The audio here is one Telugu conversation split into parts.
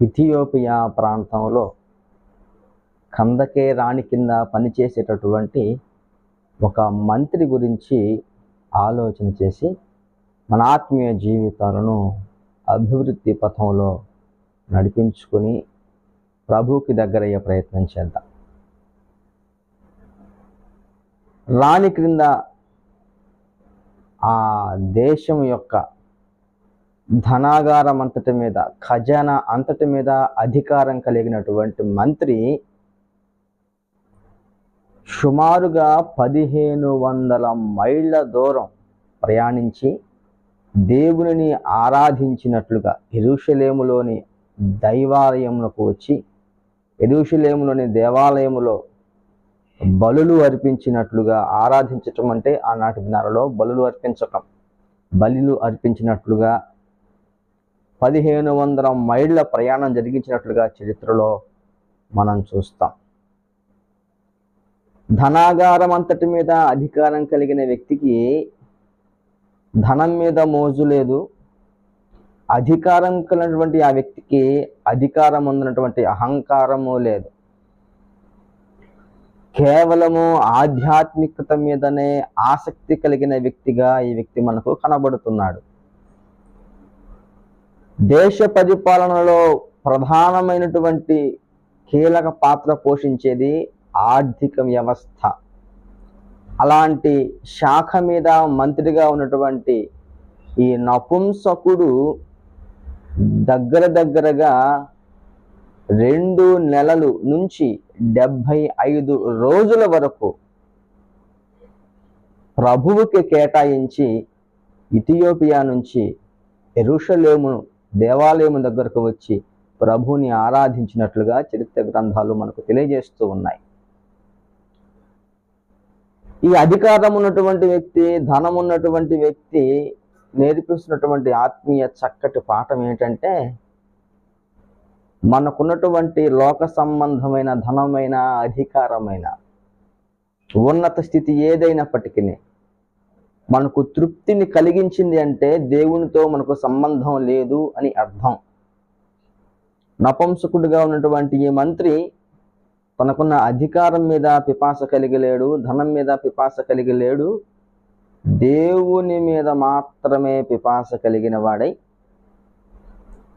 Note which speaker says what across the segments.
Speaker 1: ఇథియోపియా ప్రాంతంలో కందకే రాణి కింద పనిచేసేటటువంటి ఒక మంత్రి గురించి ఆలోచన చేసి మన ఆత్మీయ జీవితాలను అభివృద్ధి పథంలో నడిపించుకొని ప్రభుకి దగ్గరయ్యే ప్రయత్నం చేద్దాం. రాణి క్రింద ఆ దేశం యొక్క ధనాగారం అంతటి మీద ఖజానా అంతటి మీద అధికారం కలిగినటువంటి మంత్రి సుమారుగా పదిహేను వందల మైళ్ళ దూరం ప్రయాణించి దేవునిని ఆరాధించినట్లుగా ఎరుషలేములోని దైవాలయంలోకి వచ్చి ఎరుషలేములోని దేవాలయములో బలులు అర్పించినట్లుగా ఆరాధించటం అంటే ఆనాటి దినాలలో బలులు అర్పించటం బలులు అర్పించినట్లుగా పదిహేను వందల మైళ్ళ ప్రయాణం జరిగించినట్లుగా చరిత్రలో మనం చూస్తాం. ధనాగారం అంతటి మీద అధికారం కలిగిన వ్యక్తికి ధనం మీద మోజు లేదు. అధికారం కలిగినటువంటి ఆ వ్యక్తికి అధికారం ఉన్నటువంటి అహంకారము లేదు. కేవలము ఆధ్యాత్మికత మీదనే ఆసక్తి కలిగిన వ్యక్తిగా ఈ వ్యక్తి మనకు కనబడుతున్నాడు. దేశ పరిపాలనలో ప్రధానమైనటువంటి కీలక పాత్ర పోషించేది ఆర్థిక వ్యవస్థ. అలాంటి శాఖ మీద మంత్రిగా ఉన్నటువంటి ఈ నపుంసకుడు దగ్గర దగ్గరగా రెండు నెలలు నుంచి డెబ్భై ఐదు రోజుల వరకు ప్రభువుకి కేటాయించి ఇథియోపియా నుంచి ఎరుషలేమును దేవాలయం దగ్గరకు వచ్చి ప్రభుని ఆరాధించినట్లుగా చరిత్ర గ్రంథాలు మనకు తెలియజేస్తూ ఉన్నాయి. ఈ అధికారం ఉన్నటువంటి వ్యక్తి ధనం ఉన్నటువంటి వ్యక్తి నేర్పిస్తున్నటువంటి ఆత్మీయ చక్కటి పాఠం ఏంటంటే మనకున్నటువంటి లోక సంబంధమైన ధనమైన అధికారమైన ఉన్నత స్థితి ఏదైనప్పటికీ మనకు తృప్తిని కలిగించింది అంటే దేవునితో మనకు సంబంధం లేదు అని అర్థం. నపంసకుడిగా ఉన్నటువంటి ఈ మంత్రి తనకున్న అధికారం మీద పిపాస కలిగలేడు ధనం మీద పిపాస కలిగలేడు దేవుని మీద మాత్రమే పిపాస కలిగిన వాడై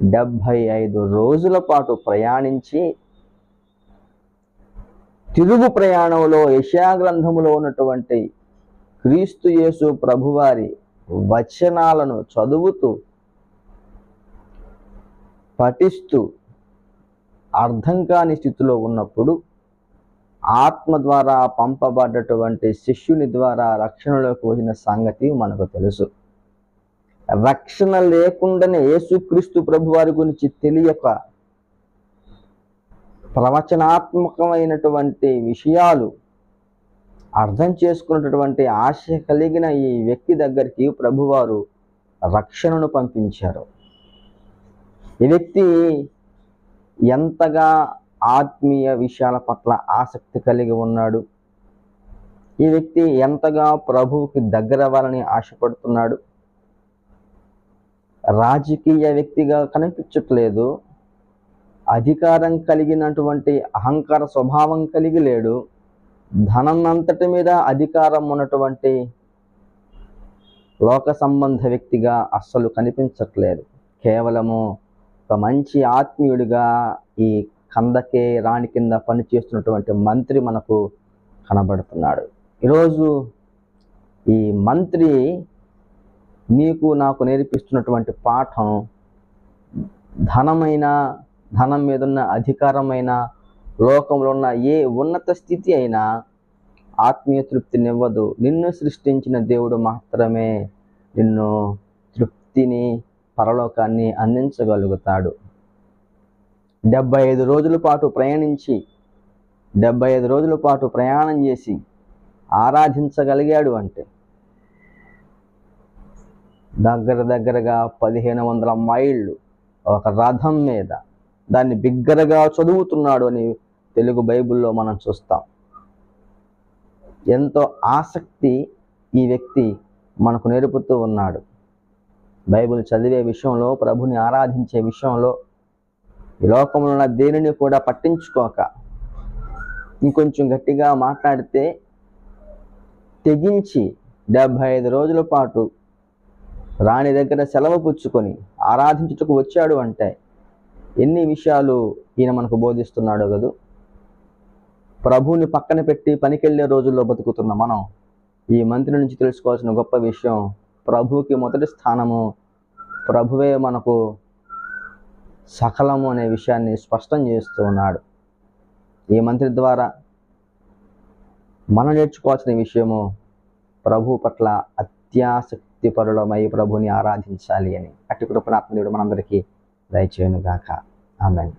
Speaker 1: డెబ్భై ఐదు రోజుల పాటు ప్రయాణించి తిరుగు ప్రయాణంలో యశాగ్రంథములో ఉన్నటువంటి క్రీస్తు యేసు ప్రభువారి వచనాలను చదువుతూ పఠిస్తూ అర్థం కాని స్థితిలో ఉన్నప్పుడు ఆత్మ ద్వారా పంపబడ్డటువంటి శిష్యుని ద్వారా రక్షణలోకి వచ్చిన సంగతి మనకు తెలుసు. రక్షణ లేకుండానే యేసుక్రీస్తు ప్రభు వారి గురించి తెలియక ప్రవచనాత్మకమైనటువంటి విషయాలు అర్థం చేసుకున్నటువంటి ఆశ కలిగిన ఈ వ్యక్తి దగ్గరికి ప్రభువారు రక్షణను పంపించారు. ఈ వ్యక్తి ఎంతగా ఆత్మీయ విషయాల పట్ల ఆసక్తి కలిగి ఉన్నాడు. ఈ వ్యక్తి ఎంతగా ప్రభువుకి దగ్గర అవ్వాలని ఆశపడుతున్నాడు. రాజకీయ వ్యక్తిగా కనిపించట్లేదు. అధికారం కలిగినటువంటి అహంకార స్వభావం కలిగి లేడు. ధనం అంతటి మీద అధికారం ఉన్నటువంటి లోక సంబంధ వ్యక్తిగా అస్సలు కనిపించట్లేదు. కేవలము ఒక మంచి ఆత్మీయుడిగా ఈ కందకే రాణి కింద పనిచేస్తున్నటువంటి మంత్రి మనకు కనబడుతున్నాడు. ఈరోజు ఈ మంత్రి నీకు నాకు నేర్పిస్తున్నటువంటి పాఠం ధనమైన ధనం మీద ఉన్న అధికారమైన లోకంలో ఉన్న ఏ ఉన్నత స్థితి అయినా ఆత్మీయ తృప్తినివ్వదు. నిన్ను సృష్టించిన దేవుడు మాత్రమే నిన్ను తృప్తిని పరలోకాన్ని అందించగలుగుతాడు. డెబ్బై ఐదు రోజుల పాటు ప్రయాణించి డెబ్బై ఐదు రోజుల పాటు ప్రయాణం చేసి ఆరాధించగలిగాడు అంటే దగ్గర దగ్గరగా పదిహేను వందల మైళ్ళు ఒక రథం మీద దాన్ని బిగ్గరగా చదువుతున్నాడు అని తెలుగు బైబిల్లో మనం చూస్తాం. ఎంతో ఆసక్తి ఈ వ్యక్తి మనకు నేర్పుతూ ఉన్నాడు. బైబిల్ చదివే విషయంలో ప్రభుని ఆరాధించే విషయంలో ఈ లోకంలో ఉన్న దేనిని కూడా పట్టించుకోక ఇంకొంచెం గట్టిగా మాట్లాడితే తెగించి డెబ్భై ఐదు రోజుల పాటు రాణి దగ్గర సెలవు పుచ్చుకొని ఆరాధించుటకు వచ్చాడు అంటే ఎన్ని విషయాలు ఈయన మనకు బోధిస్తున్నాడో కదూ? ప్రభువుని పక్కన పెట్టి పనికెళ్ళే రోజుల్లో బతుకుతున్న మనం. ఈ మంత్రి నుంచి తెలుసుకోవాల్సిన గొప్ప విషయం ప్రభువుకి మొదటి స్థానము. ప్రభువే మనకు సకలము అనే విషయాన్ని స్పష్టం చేస్తూ ఉన్నాడు. ఈ మంత్రి ద్వారా మనం నేర్చుకోవాల్సిన విషయము ప్రభు పట్ల అత్యాసక్తి పరులమై ప్రభుని ఆరాధించాలి అని. అట్టి కృపణాత్మదేవుడు మనందరికీ దయచేయనుగాక. గాక